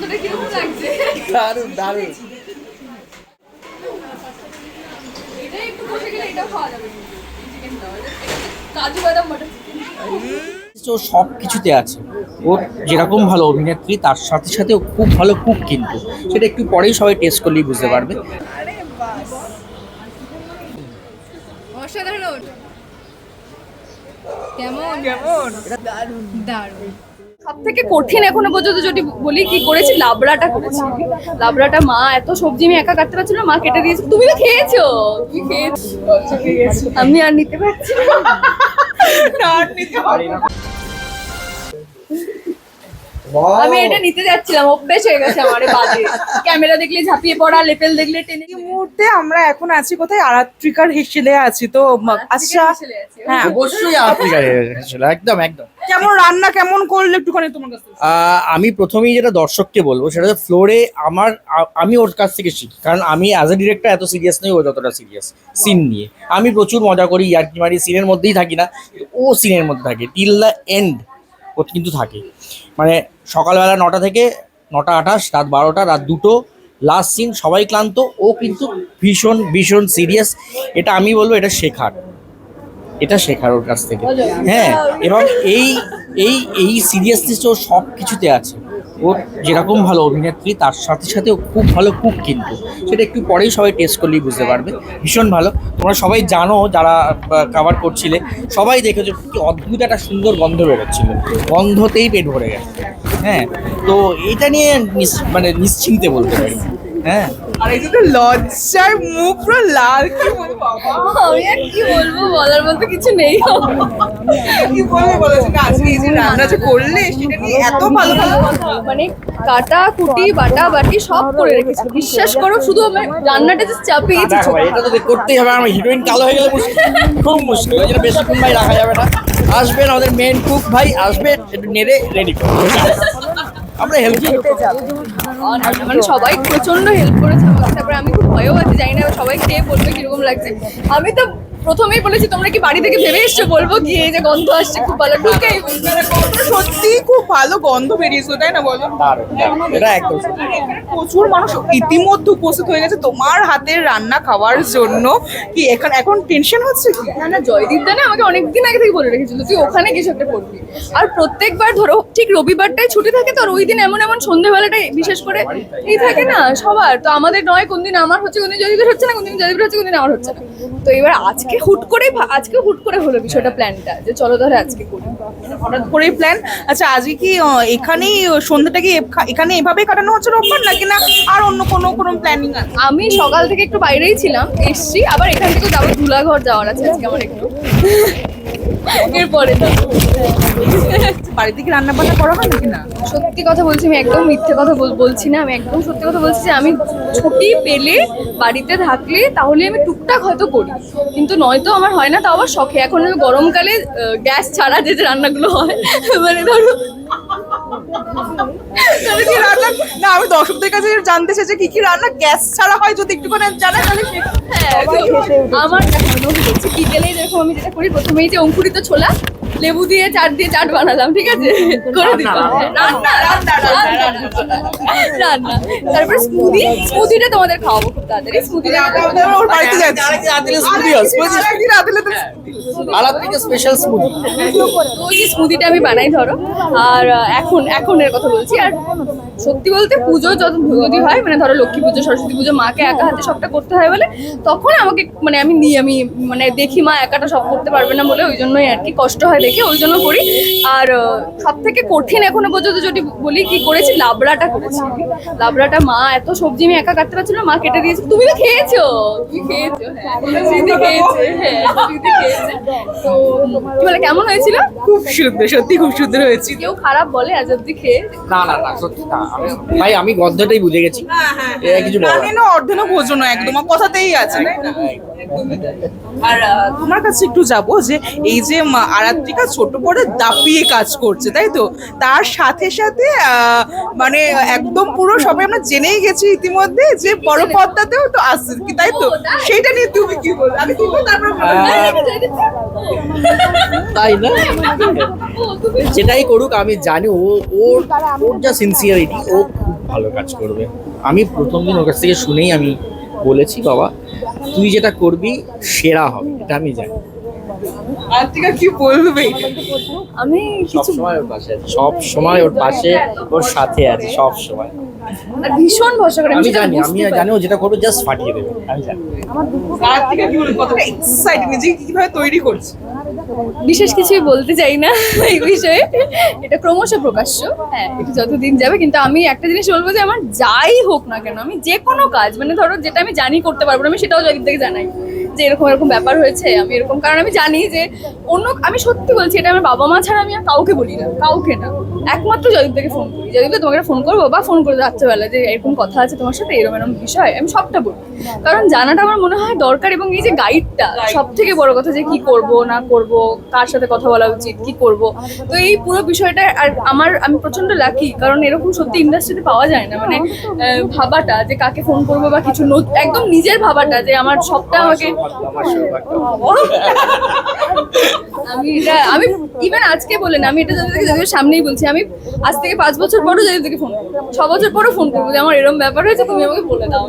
গন্ধটা কীরকম লাগছে? দারুণ দারুণ। এটা একটু বসে গেলে এটা খাওয়া যাবে। কাজু বাদাম বাটার ও সব কিছুতে আছে। ও যেরকম ভালো অভিনেত্রী তার সাথে সাথে ও খুব ভালো কুক কিন্তু। সেটা একটু পরেই সবাই টেস্ট করলেই বুঝতে পারবে। অসাধারণ। কেমন? কেমন? দারুণ। দারুণ। সব থেকে কঠিন এখনও পর্যন্ত যদি বলি কি করেছি? লাবড়াটা করেছি। লাবড়াটা মা এত সবজি আমি একা কাটতে পারছিল না, মা কেটে দিয়েছে। তুমি তো খেয়েছো? তুমি খেয়েছো? আমি আর নিতে পারছি না। আমি এটা নিতে যাচ্ছিলাম অভ্যেস হয়ে গেছে আমার বাজে। ক্যামেরা দেখলে ঝাঁপিয়ে পড়া লেপেল দেখলে টেনে এই মুহূর্তে আমরা এখন আছি কোথায়? আরাত্রিকার হেসেলে আছি তো আচ্ছা হ্যাঁ। অবশ্যই আফ্রিকার ছিল একদম একদম। কেমন রান্না কেমন করলে একটুখানি তোমার কাছে? আমি প্রথমেই যেটা দর্শককে বলব সেটা হচ্ছে ফ্লোরে আমার আমি ওর কাছ থেকে শিখি। কারণ আমি অ্যাজ এ ডিরেক্টর এত সিরিয়াস নই ও যতটা সিরিয়াস সিন নিয়ে। আমি প্রচুর মজা করি ইয়ার্কি মারি সিনের মধ্যেই থাকি না ও সিনের মধ্যে থাকে। টিল দ্য এন্ড কিন্তু থাকে। মানে সকালবেলা নটা থেকে নটা আঠাশ, রাত বারোটা, রাত দুটো লাস্ট সিন সবাই ক্লান্ত। ও কিন্তু ভীষণ ভীষণ সিরিয়াস এটা আমি বলব, এটা শেখার। এটা শেখার ওর কাছ থেকে। হ্যাঁ এবং এই এই এই সিরিয়াসনেস ও সব কিছুতে আছে। ওর যেরকম ভালো অভিনেত্রী, তার সাথে সাথে ও খুব ভালো কুক কিন্তু। সেটা একটু পরেই সবাই টেস্ট করলেই বুঝতে পারবে। ভীষণ ভালো। তোমরা সবাই জানো, যারা কাভার করছিলে, সবাই দেখেছ কি অদ্ভুত একটা সুন্দর গন্ধ বেরোচ্ছিল। গন্ধতেই পেট ভরে গেছে। হ্যাঁ তো এটা নিয়ে মানে নিশ্চিন্তে বলতে পারি। হ্যাঁ? আর এই লজ্জার মুখ পুরো লাল কি বলব আমি আর কি বলব বলার মতো কিছু নেই। কি বলব আজকে এই যে রান্না যে করলে সেটা নিয়ে এত ভালো ভালো মানে কাটা কুটি বাটা বাটি সব করে রেখেছি। বিশ্বাস করো শুধু আমার রান্নাটা যে চাপিয়েছি এটা তো করতেই হবে আমার হিরোইন কালো হয়ে গেলে মুশকিল। খুব মুশকিল ওই জন্য বেশিক্ষণ ভাই রাখা যাবে না। আসবেন আমাদের মেন কুক ভাই আসবে একটু নেড়ে রেডি আমরা হেল্প মানে সবাই প্রচণ্ড হেল্প করেছে তারপরে আমি খুব ভয়ও আছি জানি না সবাই খেয়ে বলবে কীরকম লাগছে। আমি তো প্রথমেই বলেছি তোমরা কি বাড়ি থেকে ভেবে এসছো বলব? কি এই যে গন্ধ আসছে খুব ভালো। ঢুকেই সত্যি খুব ভালো গন্ধ বেরিয়েছিল তাই না বলো? এটা একদম প্রচুর মানুষ ইতিমধ্যে উপস্থিত হয়ে গেছে তোমার হাতের রান্না খাওয়ার জন্য। কি এখন এখন টেনশন হচ্ছে কি? না না জয়দীপ দা না আমাকে অনেকদিন আগে থেকে বলে রেখেছিল তুই ওখানে কিছু একটা করবি। আর প্রত্যেকবার ধরো ঠিক রবিবারটাই ছুটি থাকে তো আর ওই দিন এমন এমন সন্ধ্যেবেলাটাই বিশেষ করে এই থাকে না সবার। তো আমাদের নয় কোনদিন আমার হচ্ছে কোনদিন জয়দীপের হচ্ছে না কোনদিন জয়দীপের হচ্ছে কোনদিন আমার হচ্ছে না। তো এবার আজকে হুট করে আজকে হুট করে হলো বিষয়টা প্ল্যানটা যে চলো ধরে আজকে করি। হঠাৎ করেই প্ল্যান আচ্ছা আজকে কি এখানেই সন্ধ্যাটা কি এখানে এভাবে কাটানো হচ্ছে রোববার নাকি না আর অন্য কোনো কোনো প্ল্যানিং আছে? আমি সকাল থেকে একটু বাইরেই ছিলাম এসছি আবার এখান থেকে যাব ধুলাঘর যাওয়ার আছে আজকে আমার একটু। এরপরে। বাড়িতে কি রান্না বান্না করা হয় নাকি না? সত্যি কথা বলছি আমি একদম মিথ্যে কথা বলছি না। আমি একদম সত্যি কথা বলছি যে আমি ছুটি পেলে বাড়িতে থাকলে তাহলে আমি টুকটাক হয়তো করি। কিন্তু নয়তো আমার হয় না তাও আবার শখে। এখন গরমকালে গ্যাস ছাড়া যে রান্নাগুলো হয় মানে ধরো কি রান্না না আমি দর্শকদের কাছে জানতে চাই যে কি কি রান্না? গ্যাস ছাড়া হয় যদি একটুখানি জানা তাহলে হ্যাঁ, আমার বিকেলে যেরকম আমি যেটা করি প্রথমেই যে অঙ্কুরিত ছোলা লেবু দিয়ে চাট দিয়ে চাট বানালাম ঠিক আছে করে দিলাম হ্যাঁ, রান্না রান্না রান্না তারপরে স্মুদি স্মুদিটা তোমাদের খাওয়াবো খুব তাড়াতাড়ি স্মুদিটা ওর বাড়িতে যাচ্ছি হয়, তো থেকে স্পেশাল স্মুদি ওই যে স্মুদিটা আমি বানাই ধরো আর এখন এখনের কথা বলছি আর সত্যি বলতে পুজো যত যদি হয় মানে ধরো লক্ষ্মী পুজো সরস্বতী পুজো মাকে একা হাতে সবটা করতে হয় বলে তখন আমাকে মানে আমি নিই আমি মানে দেখি মা একাটা সব করতে পারবে না বলে ওই জন্যই আর কি কষ্ট হয় দেখে ওই জন্য করি। আর সব থেকে কঠিন এখনও পর্যন্ত যদি বলি কি করেছি লাবড়াটা করেছি। লাবড়াটা মা এত সবজি আমি একা কাটতে পারছিল মা কেটে দিয়েছে। তুমি তো খেয়েছো? তুমি খেয়েছো হ্যাঁ। হ্যাঁ স্মৃতি খেয়েছে। তো কি বলে কেমন হয়েছিল? খুব সুন্দর সত্যি খুব সুন্দর হয়েছে কেউ খারাপ বলে আজ অব্দি খেয়ে? না না না সত্যি না। ভাই আমি গন্ধটাই বুঝে গেছি। এটা কিছু না অর্ধেন ভোজন একদম। আর কথাতেই আছে। আর তোমার কাছে একটু যাব যে এই যে মা- আরাত্রিকা ছোট পরে দাপিয়ে কাজ করছে, তাই তো? তার সাথে সাথে মানে একদম পুরো সবাই আমরা জেনেই গেছি ইতিমধ্যে যে বড় পর্দাতেও তো আসছে কি তাই তো? সেইটা নিয়ে তুমি কি বল? আমি কি বল, তারপর তাই না? যেটাই করুক, আমি জানি ও, ওর ওর যা সিনসিয়ারিটি ও খুব ভালো কাজ করবে। আমি প্রথম দিন ওর কাছ থেকে শুনেই আমি বলেছি, বাবা, তুই যেটা করবি, সেরা হবে, এটা আমি জানি। আরাত্রিকা কি বলবে? আমি কিছু সময় ওর পাশে সব সময় ওর পাশে ওর সাথে আছে সব সময়। আর ভীষণ ভরসা করে আমি জানি আমি জানি ও যেটা করবে জাস্ট ফাটিয়ে দেবে। আমি জানি। আরাত্রিকা কি বলবে? কতটা এক্সাইট নিজেকে কীভাবে তৈরি করছে? বিশেষ কিছুই বলতে চাই না এই বিষয়ে। এটা ক্রমশ প্রকাশ্য হ্যাঁ এটা যতদিন যাবে কিন্তু আমি একটা জিনিস বলব যে আমার যাই হোক না কেন আমি যে কোনো কাজ মানে ধরো যেটা আমি জানি করতে পারব না আমি সেটাও জয়দীপ থেকে জানাই যে এরকম এরকম ব্যাপার হয়েছে আমি এরকম কারণ আমি জানি যে অন্য আমি সত্যি বলছি এটা আমার বাবা মা ছাড়া আমি আর কাউকে বলি না কাউকে না। একমাত্র জয়দীপ থেকে ফোন করি। জয়দীপ তোমাকে ফোন করব বা ফোন করে রাত্রেবেলা যে এরকম কথা আছে তোমার সাথে এরকম এরকম বিষয় আমি সবটা বলি কারণ জানাটা আমার মনে হয় দরকার এবং এই যে গাইডটা সব থেকে বড় কথা যে কি করব না করব কার সাথে কথা বলা উচিত কি করব? তো এই পুরো বিষয়টা আর আমার আমি প্রচণ্ড লাকি কারণ এরকম সত্যি ইন্ডাস্ট্রিতে পাওয়া যায় না। মানে আহ, ভাবাটা যে কাকে ফোন করব বা কিছু একদম নিজের ভাবাটা যে আমার সবটা আমাকে আমি এটা আমি ইভেন আজকে বলেন আমি এটা যাদের যাদের সামনেই বলছি আমি আজ থেকে পাঁচ বছর পরও যাদের থেকে ফোন করব ছ বছর পরও ফোন করব যে আমার এরকম ব্যাপার হয়েছে তুমি আমাকে বলে দাও।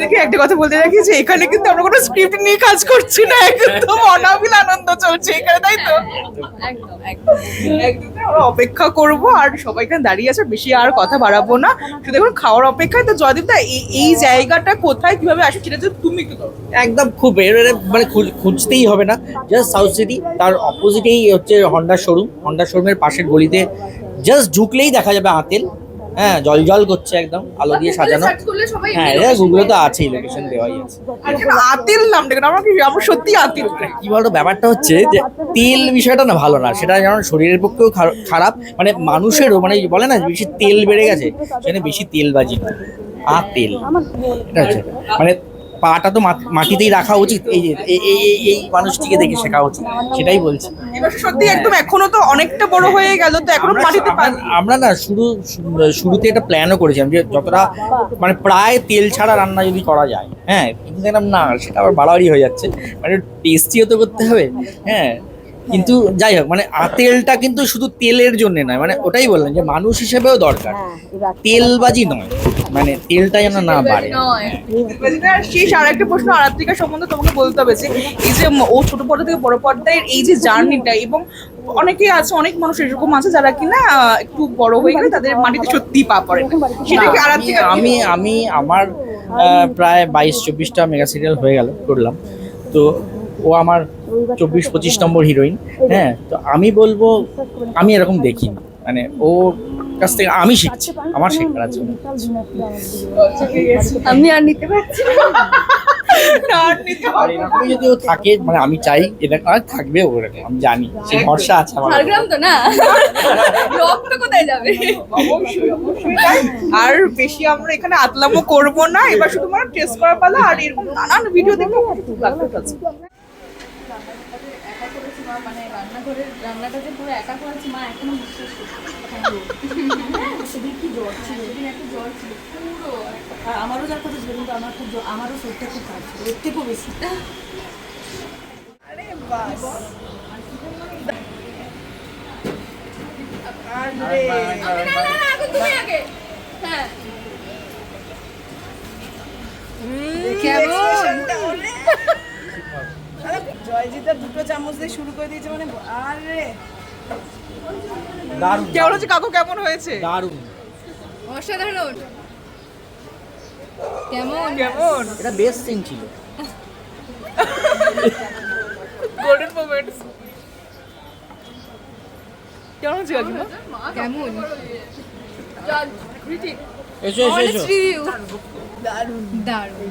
দেখে একটা কথা বলতে রাখি যে এখানে কিন্তু আমরা কোনো স্ক্রিপ্ট নিয়ে কাজ করছি না একদম অনাবিল আনন্দ চলছে। তাই তো? অপেক্ষা করব, আর সবাই এখানে দাঁড়িয়ে আছে, বেশি আর কথা বাড়াবো না। শুধু এখন খাওয়ার অপেক্ষায়, তো জয়দীপ দা, এই- জায়গাটা কোথায়, কীভাবে আসে সেটা তুমি একটু একদম খুব এর মানে খুঁজতেই হবে না জাস্ট সাউথ সিটি তার অপোজিটেই হচ্ছে হন্ডা শোরুম হন্ডা শোরুমের পাশের গলিতে জাস্ট ঢুকলেই দেখা যাবে আতেল। হ্যাঁ জল জল করছে একদম আলো দিয়ে সাজানো। হ্যাঁ এটা গুগলে তো আছেই লোকেশন দেওয়াই আছে। আতিল নাম দেখুন আমার কি আমার সত্যি আতিল। কি বলতো ব্যাপারটা হচ্ছে যে তেল বিষয়টা না ভালো না সেটা যেমন শরীরের পক্ষেও খার- খারাপ মানে মানুষেরও মানে বলে না বেশি তেল বেড়ে গেছে সেখানে বেশি তেলবাজি তেল এটা হচ্ছে মানে পাটা তো মাট- মাটিতেই রাখা উচিত। এই যে এই- মানুষটিকে দেখে শেখা উচিত। সেটাই বলছি। এবার সত্যি একদম এখনও তো অনেকটা বড় হয়ে গেল তো এখনও আমরা- মাটিতে আমরা- না শুরু শুরুতে একটা প্ল্যানও করেছিলাম যে যতটা মানে প্রায় তেল ছাড়া রান্না যদি করা যায় হ্যাঁ কিন্তু দেখলাম না সেটা আবার বাড়াবাড়ি হয়ে যাচ্ছে। মানে টেস্টিও তো করতে হবে হ্যাঁ কিন্তু যাই হোক মানে আতেলটা কিন্তু শুধু তেলের জন্য নয় মানে ওটাই বললাম যে মানুষ হিসেবেও দরকার। তেলবাজি নয় মানে তেলটা যেন না বাড়ে। শেষ আর একটা প্রশ্ন আরাত্রিকা সম্বন্ধে তোমাকে বলতে হবে যে এই যে ও ছোট পর্দা থেকে বড় পর্দায় এই যে জার্নিটা এবং অনেকেই আছে অনেক মানুষ এরকম আছে যারা কিনা একটু বড় হয়ে গেলে তাদের মাটিতে সত্যি পা পড়ে। না। সেটা কি আরাত্রিকা আমি- আমি আমি আমার প্রায় বাইশ চব্বিশটা মেগা সিরিয়াল হয়ে গেল করলাম। তো ও আমার চব্বিশ পঁচিশ নম্বর হিরোইন। হ্যাঁ তো আমি বলব আমি এরকম দেখি মানে ও কাছ থেকে আমি শিখছি আমার শেখার আছে। আমি আর নিতে পারছি থাকে মানে আমি চাই এটা আর থাকবে ও এরকম আমি জানি সে ভরসা আছে আমার ঝাড়গ্রাম তো না? রক্ত কোথায় যাবে? অবশ্যই, অবশ্যই। তাই। আর বেশি আমরা এখানে আতলামো করব না এবার শুধুমাত্র টেস্ট করার পালা আর এরকম নানান ভিডিও লাগতে মা মানে রান্নাঘরের রান্নাটা যে পুরো একা করেছি মা এখনও বিশ্বাস করছে সেদিন কি জ্বর ছিল? সেদিন একটা জ্বর ছিল। পুরো আর আমারও যার কথা ছিল কিন্তু আমার খুব আমারও শরীরটা খুব খারাপ ছিল এর থেকেও বেশি। না না না আগে তুমি আগে। হ্যাঁ। জয়জিতা দুটো চামচ দিয়ে শুরু করে দিয়েছে মানে আরে। দারুণ। কেমন হচ্ছে? কাকু কেমন হয়েছে? দারুণ। অসাধারণ। কেমন? কেমন? এটা বেস্ট সিন ছিল। গোল্ডেন মোমেন্টস কেমন হচ্ছে কাকিমা কেমন. এসো এসো এসো। দারুণ।